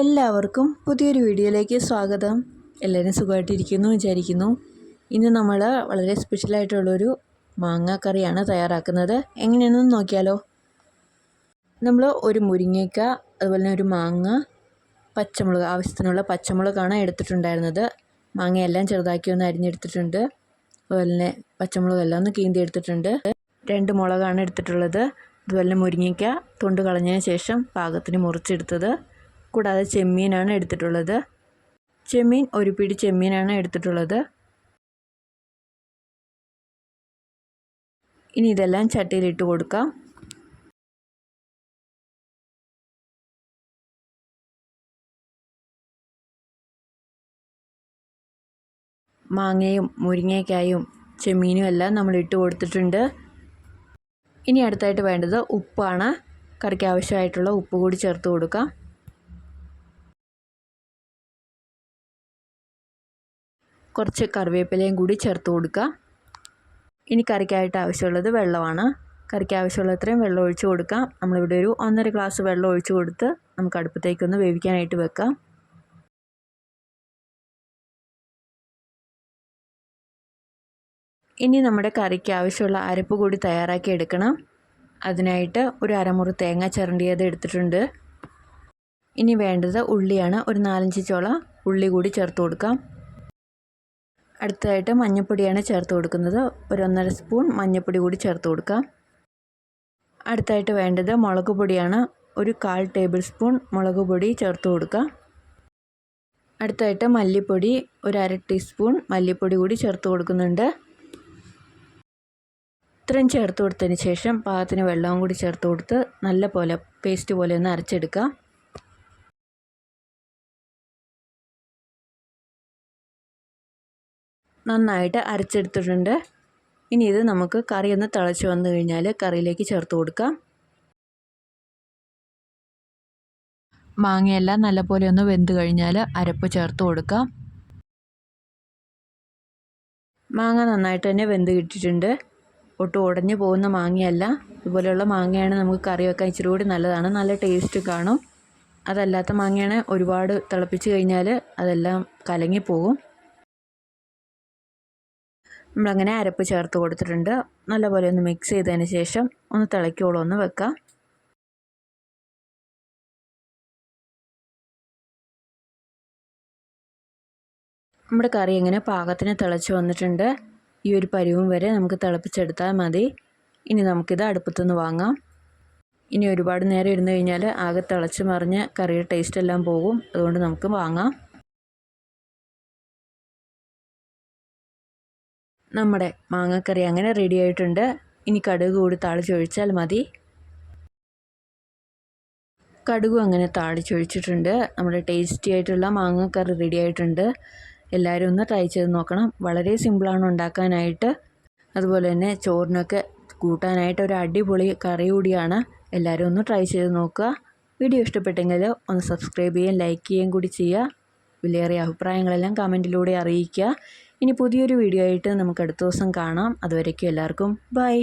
എല്ലാവർക്കും പുതിയൊരു വീഡിയോയിലേക്ക് സ്വാഗതം. എല്ലാവരും സുഖമായിട്ടിരിക്കുന്നു വിചാരിക്കുന്നു. ഇന്ന് നമ്മൾ വളരെ സ്പെഷ്യലായിട്ടുള്ളൊരു മാങ്ങാക്കറിയാണ് കറിയാണ് തയ്യാറാക്കുന്നത്. എങ്ങനെയാണെന്ന് നോക്കിയാലോ. നമ്മൾ ഒരു മുരിങ്ങയ്ക്ക അതുപോലെ ഒരു മാങ്ങ പച്ചമുളക് ആവശ്യത്തിനുള്ള പച്ചമുളകാണ് എടുത്തിട്ടുണ്ടായിരുന്നത്. മാങ്ങയെല്ലാം ചെറുതാക്കി ഒന്ന് അരിഞ്ഞെടുത്തിട്ടുണ്ട്. അതുപോലെ തന്നെ പച്ചമുളകെല്ലാം ഒന്ന് കീന്തി എടുത്തിട്ടുണ്ട് രണ്ട് മുളകാണ് എടുത്തിട്ടുള്ളത്. അതുപോലെ മുരിങ്ങയ്ക്ക തൊണ്ട് കളഞ്ഞതിന് ശേഷം പാകത്തിന് മുറിച്ചെടുത്തത്. കൂടാതെ ചെമ്മീനാണ് എടുത്തിട്ടുള്ളത്. ചെമ്മീൻ ഒരു പിടി ചെമ്മീനാണ് എടുത്തിട്ടുള്ളത്. ഇനി ഇതെല്ലാം ചട്ടിയിലിട്ട് കൊടുക്കാം. മാങ്ങയും മുരിങ്ങയ്ക്കായും ചെമ്മീനും എല്ലാം നമ്മൾ ഇട്ട് കൊടുത്തിട്ടുണ്ട്. ഇനി അടുത്തായിട്ട് വേണ്ടത് ഉപ്പാണ്. കറിക്ക് ആവശ്യമായിട്ടുള്ള ഉപ്പ് കൂടി ചേർത്ത് കൊടുക്കാം. കുറച്ച് കറിവേപ്പിലയും കൂടി ചേർത്ത് കൊടുക്കുക. ഇനി കറിക്കായിട്ട് ആവശ്യമുള്ളത് വെള്ളമാണ്. കറിക്ക് ആവശ്യമുള്ള അത്രയും വെള്ളം ഒഴിച്ച് കൊടുക്കാം. നമ്മളിവിടെ ഒരു ഒന്നര ഗ്ലാസ് വെള്ളം ഒഴിച്ച് കൊടുത്ത് നമുക്ക് അടുപ്പത്തേക്കൊന്ന് വേവിക്കാനായിട്ട് വെക്കാം. ഇനി നമ്മുടെ കറിക്ക് ആവശ്യമുള്ള അരപ്പ് കൂടി തയ്യാറാക്കി എടുക്കണം. അതിനായിട്ട് ഒരു അരമുറി തേങ്ങ ചിരണ്ടിയത് എടുത്തിട്ടുണ്ട്. ഇനി വേണ്ടത് ഉള്ളിയാണ്. ഒരു നാലഞ്ച് ചോള ഉള്ളി കൂടി ചേർത്ത് കൊടുക്കാം. അടുത്തതായിട്ട് മഞ്ഞൾപ്പൊടിയാണ് ചേർത്ത് കൊടുക്കുന്നത്. ഒരു ഒന്നര സ്പൂൺ മഞ്ഞൾപ്പൊടി കൂടി ചേർത്ത് കൊടുക്കാം. അടുത്തായിട്ട് വേണ്ടത് മുളക് പൊടിയാണ്. ഒരു കാൽ ടേബിൾ സ്പൂൺ മുളക് പൊടി ചേർത്ത് കൊടുക്കാം. അടുത്തായിട്ട് മല്ലിപ്പൊടി ഒരു അര ടീസ്പൂൺ മല്ലിപ്പൊടി കൂടി ചേർത്ത് കൊടുക്കുന്നുണ്ട്. ഇത്രയും ചേർത്ത് കൊടുത്തതിന് ശേഷം പാകത്തിന് വെള്ളവും കൂടി ചേർത്ത് കൊടുത്ത് നല്ല പോലെ പേസ്റ്റ് പോലെ ഒന്ന് അരച്ചെടുക്കാം. നന്നായിട്ട് അരച്ചെടുത്തിട്ടുണ്ട്. ഇനി ഇത് നമുക്ക് കറി ഒന്ന് തിളച്ച് വന്നു കഴിഞ്ഞാൽ കറിയിലേക്ക് ചേർത്ത് കൊടുക്കാം. മാങ്ങയെല്ലാം നല്ലപോലെ ഒന്ന് വെന്ത് കഴിഞ്ഞാൽ അരപ്പ് ചേർത്ത് കൊടുക്കാം. മാങ്ങ നന്നായിട്ട് തന്നെ വെന്ത് കിട്ടിയിട്ടുണ്ട്. ഒട്ടും ഉടഞ്ഞു പോകുന്ന മാങ്ങയല്ല. ഇതുപോലെയുള്ള മാങ്ങയാണ് നമുക്ക് കറി വെക്കാൻ ഇച്ചിരി കൂടി നല്ലതാണ്. നല്ല ടേസ്റ്റ് കാണും. അതല്ലാത്ത മാങ്ങയാണ് ഒരുപാട് തിളപ്പിച്ച് കഴിഞ്ഞാൽ അതെല്ലാം കലങ്ങിപ്പോകും. നമ്മളങ്ങനെ അരപ്പ് ചേർത്ത് കൊടുത്തിട്ടുണ്ട്. നല്ലപോലെ ഒന്ന് മിക്സ് ചെയ്തതിന് ശേഷം ഒന്ന് തിളയ്ക്കോളം ഒന്ന് വെക്കാം. നമ്മുടെ കറി ഇങ്ങനെ പാകത്തിന് തിളച്ച് വന്നിട്ടുണ്ട്. ഈ ഒരു പരിവും വരെ നമുക്ക് തിളപ്പിച്ചെടുത്താൽ മതി. ഇനി നമുക്കിത് അടുപ്പത്തുനിന്ന് വാങ്ങാം. ഇനി ഒരുപാട് നേരം ഇരുന്ന് കഴിഞ്ഞാൽ ആകെ തിളച്ച് മറിഞ്ഞ് കറിയുടെ ടേസ്റ്റ് എല്ലാം പോകും. അതുകൊണ്ട് നമുക്ക് വാങ്ങാം. നമ്മുടെ മാങ്ങക്കറി അങ്ങനെ റെഡി ആയിട്ടുണ്ട്. ഇനി കടുക് കൂടി താളിച്ചൊഴിച്ചാൽ മതി. കടുകും അങ്ങനെ താളിച്ചൊഴിച്ചിട്ടുണ്ട് നമ്മുടെ ടേസ്റ്റി ആയിട്ടുള്ള മാങ്ങക്കറി റെഡി ആയിട്ടുണ്ട്. എല്ലാവരും ഒന്ന് ട്രൈ ചെയ്ത് നോക്കണം. വളരെ സിമ്പിളാണ് ഉണ്ടാക്കാനായിട്ട്. അതുപോലെ തന്നെ ചോറിനൊക്കെ കൂട്ടാനായിട്ട് ഒരു അടിപൊളി കറി കൂടിയാണ്. എല്ലാവരും ഒന്ന് ട്രൈ ചെയ്ത് നോക്കുക. വീഡിയോ ഇഷ്ടപ്പെട്ടെങ്കിൽ ഒന്ന് സബ്സ്ക്രൈബ് ചെയ്യുകയും ലൈക്ക് ചെയ്യുകയും കൂടി ചെയ്യുക. വിലയേറിയ അഭിപ്രായങ്ങളെല്ലാം കമന്റിലൂടെ അറിയിക്കുക. ഇനി പുതിയൊരു വീഡിയോ ആയിട്ട് നമുക്ക് അടുത്ത ദിവസം കാണാം. അതുവരേക്കും എല്ലാവർക്കും ബൈ.